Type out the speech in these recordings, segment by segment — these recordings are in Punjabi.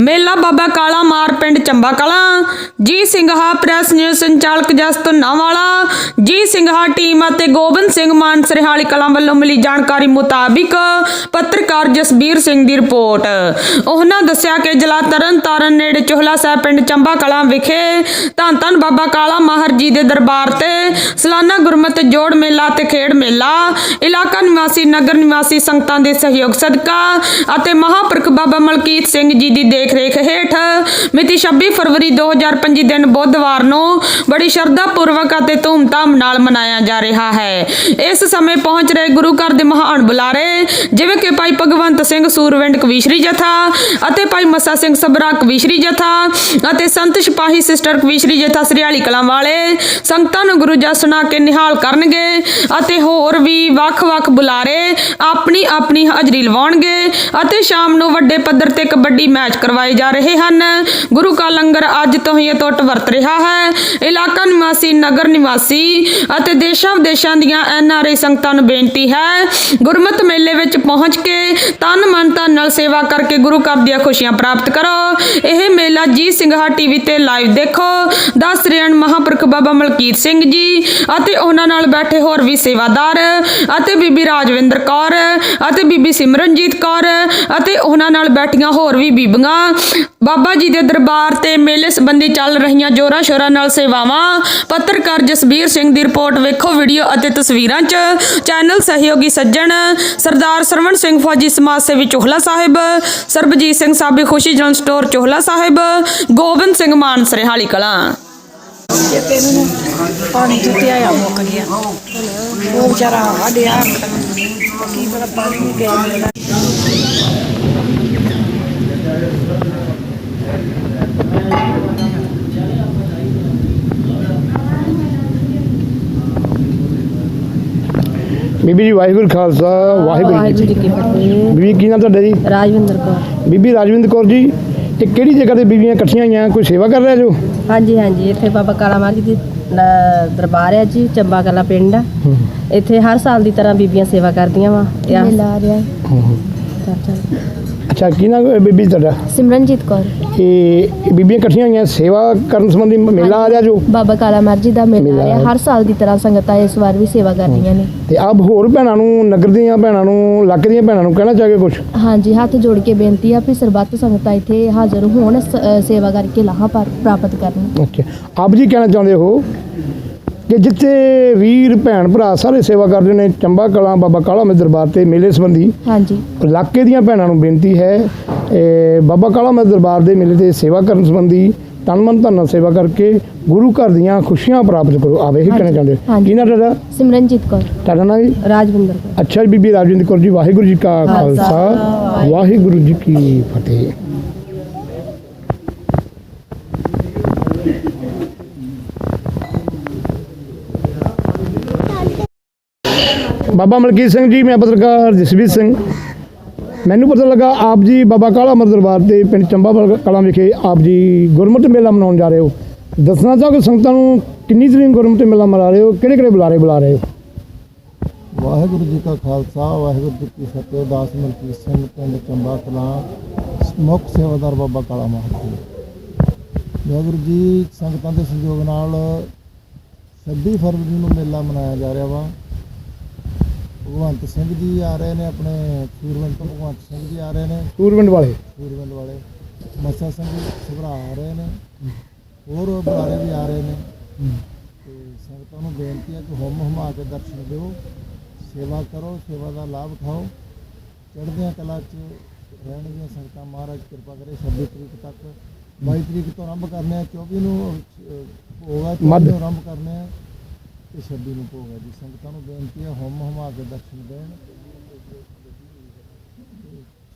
ਮੇਲਾ ਬਾਬਾ ਕਾਲਾ ਮਾਰ ਪਿੰਡ ਚੰਬਾ ਕਲਾਂ। ਜੀ ਸਿੰਘਾ ਪ੍ਰੈਸ ਨਿਊਜ਼ ਸੰਚਾਲਕ ਜਸਤ ਨਾਵਾਲਾ। ਜੀ ਸਿੰਘਾ ਟੀਮ ਅਤੇ ਗੋਬਿੰਦ ਸਿੰਘ ਮਾਨ ਸਰਹਾਲੀ ਕਲਾਂ ਵੱਲੋਂ ਮਿਲੀ ਜਾਣਕਾਰੀ ਮੁਤਾਬਿਕ ਪੱਤਰਕਾਰ ਜਸਬੀਰ ਸਿੰਘ ਦੀ ਰਿਪੋਰਟ। ਉਹਨਾਂ ਦੱਸਿਆ ਕਿ ਜ਼ਿਲ੍ਹਾ ਤਰਨ ਤਾਰਨ ਨੇੜੇ ਚੋਹਲਾ ਸਾਹਿਬ ਪਿੰਡ ਚੰਬਾ ਕਲਾਂ ਵਿਖੇ ਧੰਨ ਧੰਨ ਬਾਬਾ ਕਾਲਾ ਮਾਹਰ ਜੀ ਦੇ ਦਰਬਾਰ ਤੇ ਸਾਲਾਨਾ ਗੁਰਮਤਿ ਜੋੜ ਮੇਲਾ ਤੇ ਖੇਡ ਮੇਲਾ, ਇਲਾਕਾ ਨਿਵਾਸੀ, ਨਗਰ ਨਿਵਾਸੀ ਸੰਗਤਾਂ ਦੇ ਸਹਿਯੋਗ ਸਦਕਾ ਅਤੇ ਮਹਾਪੁਰਖ ਬਾਬਾ ਮਲਕੀਤ ਸਿੰਘ ਜੀ ਦੀ ਦੇਖ ਰੇਖ ਹੇਠ ਮਿਤੀ 26 ਫਰਵਰੀ 2025 ਦਿਨ ਬੁੱਧਵਾਰ ਨੂੰ ਬੜੀ ਸ਼ਰਧਾ ਪੂਰਵਕ ਅਤੇ ਧੂਮਧਾਮ ਨਾਲ ਮਨਾਇਆ ਜਾ ਰਿਹਾ ਹੈ। ਇਸ ਸਮੇਂ ਪਹੁੰਚ ਰਹੇ ਗੁਰੂ ਘਰ ਦੇ ਮਹਾਨ ਬੁਲਾਰੇ, ਜਿਵੇਂ ਕਿ ਭਾਈ ਭਗਵੰਤ ਸਿੰਘ ਸੂਰਵਿੰਡ ਕਵੀਸ਼ਰੀ ਜਥਾ ਅਤੇ ਭਾਈ ਮੱਸਾ ਸਿੰਘ ਸਬਰਾ ਕਵੀਸ਼ਰੀ ਜਥਾ ਅਤੇ ਸੰਤ ਸਿਪਾਹੀ ਸਿਸਟਰ ਕਵੀਸ਼ਰੀ ਜਥਾ ਸ੍ਰੀਹਾਲੀ ਕਲਾਂ ਵਾਲੇ ਸੰਗਤਾਂ ਨੂੰ ਗੁਰੂ ਜਸ ਸੁਣਾ ਕੇ ਨਿਹਾਲ ਕਰਨਗੇ ਅਤੇ ਹੋਰ ਵੀ ਵੱਖ-ਵੱਖ ਬੁਲਾਰੇ ਆਪਣੀ ਆਪਣੀ ਹਾਜ਼ਰੀ ਲਵਾਉਣਗੇ ਅਤੇ ਸ਼ਾਮ ਨੂੰ ਵੱਡੇ ਪੱਧਰ ਤੇ ਕਬੱਡੀ ਮੈਚ ਕਰਵਾ ਕਰਵਾਏ ਜਾ ਰਹੇ ਹਨ। ਗੁਰੂ ਕਾ ਲੰਗਰ ਅੱਜ ਤੋਂ ਹੀ ਟੁੱਟ ਵਰਤ ਰਿਹਾ ਹੈ। ਇਲਾਕਾ ਨਿਵਾਸੀ, ਨਗਰ ਨਿਵਾਸੀ ਅਤੇ ਦੇਸ਼ਾਂ ਵਿਦੇਸ਼ਾਂ ਦੀਆਂ ਐਨ ਆਰ ਐਨਆਰਆਈ ਸੰਗਤਾਂ ਨੂੰ ਬੇਨਤੀ ਹੈ, ਗੁਰਮਤ ਮੇਲੇ ਵਿੱਚ ਪਹੁੰਚ ਕੇ ਤਨ ਮਨ ਧਨ ਨਾਲ ਸੇਵਾ ਕਰਕੇ ਗੁਰੂ ਘਰ ਦੀਆਂ ਖੁਸ਼ੀਆਂ ਪ੍ਰਾਪਤ ਕਰੋ। ਇਹ ਮੇਲਾ ਜੀ ਸਿੰਘਾ ਟੀਵੀ ਤੇ ਲਾਈਵ ਦੇਖੋ। ਦੱਸ ਰਹੇ ਹਨ ਮਹਾਪੁਰਖ ਬਾਬਾ ਮਲਕੀਤ ਸਿੰਘ ਜੀ ਅਤੇ ਉਹਨਾਂ ਨਾਲ ਬੈਠੇ ਹੋਰ ਵੀ ਸੇਵਾਦਾਰ ਅਤੇ ਬੀਬੀ ਰਾਜਵਿੰਦਰ ਕੌਰ ਅਤੇ ਬੀਬੀ ਸਿਮਰਨਜੀਤ ਕੌਰ ਅਤੇ ਉਹਨਾਂ ਨਾਲ ਬੈਠੀਆਂ ਹੋਰ ਵੀ ਬੀਬੀਆਂ ਬਾਬਾ ਜੀ ਦੇ ਦਰਬਾਰ ਤੇ ਮੇਲੇ ਸੰਬੰਧੀ ਚੱਲ ਰਹੀਆਂ ਜੋਰਾਂ ਸ਼ੋਰਾਂ ਨਾਲ ਸੇਵਾਵਾਂ। ਪੱਤਰਕਾਰ ਜਸਬੀਰ ਸਿੰਘ ਦੀ ਰਿਪੋਰਟ ਵੇਖੋ ਵੀਡੀਓ ਅਤੇ ਤਸਵੀਰਾਂ 'ਚ। ਚੈਨਲ ਸਹਿਯੋਗੀ ਸੱਜਣ ਸਰਦਾਰ ਸਰਵਣ ਸਿੰਘ ਫੌਜੀ ਸਮਾਜ ਸੇਵੀ ਚੋਹਲਾ ਸਾਹਿਬ, ਸਰਬਜੀਤ ਸਿੰਘ ਸਾਬੀ ਖੁਸ਼ੀ ਜਨ ਸਟੋਰ ਚੋਹਲਾ ਸਾਹਿਬ, ਗੋਬਿੰਦ ਸਿੰਘ ਮਾਨ ਸਰਹਾਲੀ ਕਲਾਂ। ਪਾਣੀ ਚੁੱਟਿਆ ਆ ਮੁੱਕ ਗਿਆ। ਉਹ ਵਿਚਾਰਾ ਵਾਡਿਆ ਕੀ ਪਤਾ ਪਾਣੀ ਗਿਆ ਬੀਬੀ ਜੀ ਵਾਹਿਗੁਰੂ ਖਾਲਸਾ ਵਾਹਿਗੁਰੂ ਜੀ ਕੀ ਫਤਿਹ। ਬੀਬੀ ਕੀ ਨਾਮ ਤੁਹਾਡਾ ਜੀ? ਰਾਜਵਿੰਦਰ ਕੌਰ। ਬੀਬੀ ਰਾਜਵਿੰਦਰ ਕੌਰ ਜੀ ਇਹ ਕਿਹੜੀ ਜਗ੍ਹਾ ਤੇ ਬੀਬੀਆਂ ਇਕੱਠੀਆਂ ਹੋਈਆਂ? ਕੋਈ ਸੇਵਾ ਕਰ ਰਹੇ ਜੋ? ਹਾਂਜੀ ਹਾਂਜੀ ਇੱਥੇ ਬਾਬਾ ਕਾਲਾ ਜੀ ਦੀ ਦਰਬਾਰ ਹੈ ਜੀ ਚੰਬਾ ਕਲਾ ਪਿੰਡ ਆ ਇੱਥੇ ਹਰ ਸਾਲ ਦੀ ਤਰ੍ਹਾਂ ਬੀਬੀਆਂ ਸੇਵਾ ਕਰਦੀਆਂ ਵਾ ਮੇਲਾ ਆ ਰਿਹਾ ਅੱਛਾ ਕੀ ਹੈ ਬੀਬੀ ਤੁਹਾਡਾ? ਸਿਮਰਨਜੀਤ ਕੌਰ। ਇਹ ਬੀਬੀਆਂ ਇਕੱਠੀਆਂ ਹੋਈਆਂ ਸੇਵਾ ਕਰਨ ਸੰਬੰਧੀ ਮੇਲਾ ਆ ਰਿਹਾ ਜੋ? ਬਾਬਾ ਕਾਲਾ ਮਾਰ ਜੀ ਦਾ ਮੇਲਾ ਆ ਰਿਹਾ। ਹਰ ਸਾਲ ਦੀ ਤਰ੍ਹਾਂ ਸੰਗਤਾਂ ਇਸ ਵਾਰ ਵੀ ਸੇਵਾ ਕਰ ਰਹੀਆਂ ਨੇ। ਤੇ ਆਪ ਹੋਰ ਭੈਣਾਂ ਨੂੰ ਨਗਰ ਦੀਆਂ ਭੈਣਾਂ ਨੂੰ ਇਲਾਕੇ ਦੀਆਂ ਭੈਣਾਂ ਨੂੰ ਕਹਿਣਾ ਚਾਹੋਗੇ ਕੁਝ ਹਾਂਜੀ ਹੱਥ ਜੋੜ ਕੇ ਬੇਨਤੀ ਆ ਵੀ ਸਰਬੱਤ ਸੰਗਤਾਂ ਇੱਥੇ ਹਾਜ਼ਰ ਹੋਣ ਸੇਵਾ ਕਰਕੇ ਲਾਹਾ ਪ੍ਰਾ- ਪ੍ਰਾਪਤ ਕਰਨ। ਅੱਛਾ ਆਪ ਜੀ ਕਹਿਣਾ ਚਾਹੁੰਦੇ ਹੋ ਕਿ ਜਿੱਥੇ ਵੀਰ ਭੈਣ ਭਰਾ ਸਾਰੇ ਸੇਵਾ ਕਰਦੇ ਨੇ ਚੰਬਾ ਕਲਾਂ ਬਾਬਾ ਕਾਲਾ ਮੇ ਦਰਬਾਰ ਤੇ ਮੇਲੇ ਸੰਬੰਧੀ। ਹਾਂਜੀ। ਇਲਾਕੇ ਦੀਆਂ ਭੈਣਾਂ ਨੂੰ ਬੇਨਤੀ ਹੈ ਇਹ ਬਾਬਾ ਕਾਲਾ ਮਤ ਦਰਬਾਰ ਦੇ ਮੇਲੇ ਤੇ ਸੇਵਾ ਕਰਨ ਸੰਬੰਧੀ ਤਨ ਮਨ ਧਨ ਸੇਵਾ ਕਰਕੇ ਗੁਰੂ ਘਰ ਦੀਆਂ ਖੁਸ਼ੀਆਂ ਪ੍ਰਾਪਤ ਕਰੋ। ਆਵੇ ਹੀ ਕਹਿਣਾ ਚਾਹੁੰਦੇ। ਕੀ ਨਾ ਤੁਹਾਡਾ? ਸਿਮਰਨਜੀਤ ਕੌਰ। ਤੁਹਾਡਾ ਨਾਂ ਜੀ? ਰਾਜਵਿੰਦਰ ਕੌਰ। ਅੱਛਾ ਜੀ ਬੀਬੀ ਰਾਜਵਿੰਦਰ ਕੌਰ ਜੀ ਵਾਹਿਗੁਰੂ ਜੀ ਕਾ ਖਾਲਸਾ। ਵਾਹਿਗੁਰੂ ਜੀ ਕੀ ਫਤਿਹ। ਬਾਬਾ ਮਲਕੀਤ ਸਿੰਘ ਜੀ, ਮੈਂ ਪੱਤਰਕਾਰ ਜਸਵੀਰ ਸਿੰਘ। ਮੈਨੂੰ ਪਤਾ ਲੱਗਾ ਆਪ ਜੀ ਬਾਬਾ ਕਾਲਾ ਅਮਰ ਦਰਬਾਰ ਤੇ ਪਿੰਡ ਚੰਬਾ ਕਲਾਂ ਵਿਖੇ ਆਪ ਜੀ ਗੁਰਮਤਿ ਮੇਲਾ ਮਨਾਉਣ ਜਾ ਰਹੇ ਹੋ। ਦੱਸਣਾ ਚਾਹੋ ਸੰਗਤਾਂ ਨੂੰ ਕਿੰਨੀ ਤਰੀਕ ਗੁਰਮਤਿ ਮੇਲਾ ਮਨਾ ਰਹੇ ਹੋ ਕਿਹੜੇ ਕਿਹੜੇ ਬੁਲਾਰੇ ਬੁਲਾ ਰਹੇ ਹੋ? ਵਾਹਿਗੁਰੂ ਜੀ ਕਾ ਖਾਲਸਾ, ਵਾਹਿਗੁਰੂ ਜੀ ਕੀ ਫਤਿਹ, ਦਾਸ ਮਲਕੀਤ ਸਿੰਘ, ਪਿੰਡ ਚੰਬਾ ਕਲਾਂ, ਮੁੱਖ ਸੇਵਾਦਾਰ ਬਾਬਾ ਕਾਲਾ ਮਾਹਰ ਵਾਹਿਗੁਰੂ ਜੀ, ਸੰਗਤਾਂ ਦੇ ਸਹਿਯੋਗ ਨਾਲ 26 ਫਰਵਰੀ ਨੂੰ ਮੇਲਾ ਮਨਾਇਆ ਜਾ ਰਿਹਾ ਵਾ। ਭਗਵੰਤ ਸਿੰਘ ਜੀ ਆ ਰਹੇ ਨੇ ਆਪਣੇ ਸੂਰਵਿੰਦ ਤੋਂ ਭਗਵੰਤ ਸਿੰਘ ਜੀ ਆ ਰਹੇ ਨੇ। ਸੂਰਵਿੰਡ ਵਾਲੇ? ਸੂਰਵਿੰਦ ਵਾਲੇ। ਮੱਸਾ ਸਿੰਘ ਸਭਰਾ ਆ ਰਹੇ ਨੇ। ਹੋਰ ਬੁਲਾਰੇ ਵੀ ਆ ਰਹੇ ਨੇ। ਤੇ ਸੰਗਤਾਂ ਨੂੰ ਬੇਨਤੀ ਹੈ ਕਿ ਹੁਮ ਹੁਮਾ ਕੇ ਦਰਸ਼ਨ ਦਿਓ। ਸੇਵਾ ਕਰੋ ਸੇਵਾ ਦਾ ਲਾਭ ਉਠਾਓ। ਚੜ੍ਹਦੀਆਂ ਕਲਾ 'ਚ ਰਹਿਣਗੀਆਂ ਸੰਗਤਾਂ ਮਹਾਰਾਜ ਕਿਰਪਾ ਕਰੇ 26 ਤਰੀਕ ਤੱਕ। 22 ਤਰੀਕ ਤੋਂ ਆਰੰਭ ਕਰਨੇ ਆ 24 ਨੂੰ ਹੋਗਾ 24 ਮੱਧ। ਨੂੰ ਆਰੰਭ ਕਰਨੇ ਆ। ਤੇ 26 ਨੂੰ ਭੋਗ ਹੈ ਜੀ। ਸੰਗਤਾਂ ਨੂੰ ਬੇਨਤੀ ਹੈ ਹੁਮ ਹੁਮਾ ਕੇ ਦਰਸ਼ਨ ਦੇਣ।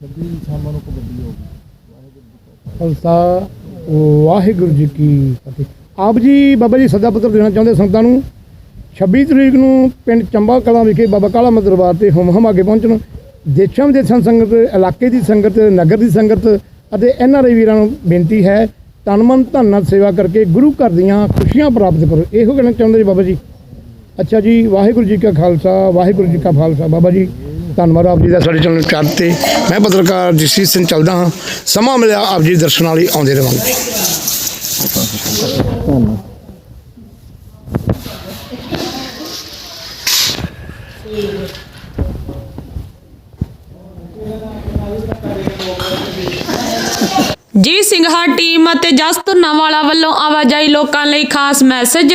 26 ਸ਼ਾਮਾਂ ਨੂੰ ਕਬੱਡੀ ਹੋਊਗੀ ਵਾਹਿਗੁਰੂ ਜੀ ਖਾਲਸਾ ਵਾਹਿਗੁਰੂ ਜੀ ਕੀ ਫਤਿਹ। ਆਪ ਜੀ, ਬਾਬਾ ਜੀ ਸੱਦਾ ਪੱਤਰ ਦੇਣਾ ਚਾਹੁੰਦੇ ਸੰਗਤਾਂ ਨੂੰ? 26 ਤਰੀਕ ਨੂੰ ਪਿੰਡ ਚੰਬਾ ਕਲਾਂ ਵਿਖੇ ਬਾਬਾ ਕਾਲਾ ਮਤ ਦਰਬਾਰ ਤੇ ਹੁਮ ਹਮਾ ਕੇ ਪਹੁੰਚਣ। ਦੇਸ਼ਾਂ ਵਿਦੇਸ਼ਾਂ ਸੰਗਤ, ਇਲਾਕੇ ਦੀ ਸੰਗਤ, ਨਗਰ ਦੀ ਸੰਗਤ ਅਤੇ ਐਨ ਆਰ ਆਈ ਵੀਰਾਂ ਨੂੰ ਬੇਨਤੀ ਹੈ, ਤਨ ਮਨ ਧਨ ਨਾਲ ਸੇਵਾ ਕਰਕੇ ਗੁਰੂ ਘਰ ਦੀਆਂ ਖੁਸ਼ੀਆਂ ਪ੍ਰਾਪਤ ਕਰੋ। ਇਹੋ ਕਹਿਣਾ ਚਾਹੁੰਦੇ ਜੀ ਬਾਬਾ ਜੀ। ਅੱਛਾ ਜੀ, ਵਾਹਿਗੁਰੂ ਜੀ ਕਾ ਖਾਲਸਾ, ਵਾਹਿਗੁਰੂ ਜੀ ਕਾ ਖਾਲਸਾ। ਬਾਬਾ ਜੀ, ਧੰਨਵਾਦ ਆਪ ਜੀ ਦਾ ਸਾਡੇ ਚੈਨਲ ਪਿਆਰ ਤੇ। ਮੈਂ ਪੱਤਰਕਾਰ ਜਸਜੀਤ ਸਿੰਘ ਚੱਲਦਾ ਹਾਂ। ਸਮਾਂ ਮਿਲਿਆ ਆਪ ਜੀ ਦੇ ਦਰਸ਼ਨਾਂ ਲਈ, ਆਉਂਦੇ ਰਹਾਂਗੇ ਜੀ ਸਿੰਘਾ ਟੀਮ ਅਤੇ ਜਸ ਧੁੰਨਾਵਾਲਾ ਵੱਲੋਂ ਆਵਾਜਾਈ ਲੋਕਾਂ ਲਈ ਖਾਸ ਮੈਸੇਜ।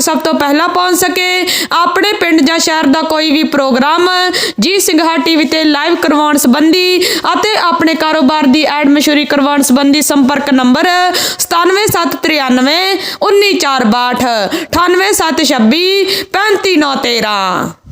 ਸਭ ਤੋਂ ਪਹਿਲਾਂ ਪਹੁੰਚ ਸਕੇ। ਆਪਣੇ ਪਿੰਡ ਜਾਂ ਸ਼ਹਿਰ ਦਾ ਕੋਈ ਵੀ ਪ੍ਰੋਗਰਾਮ ਜੀ ਸਿੰਘਾ ਟੀਵੀ ਤੇ ਲਾਈਵ ਕਰਵਾਉਣ ਸੰਬੰਧੀ ਅਤੇ ਆਪਣੇ ਕਾਰੋਬਾਰ ਦੀ ਐਡ ਮਸ਼ਹੂਰੀ ਕਰਵਾਉਣ ਸੰਬੰਧੀ ਸੰਪਰਕ ਨੰਬਰ 97793 19462 98726 35913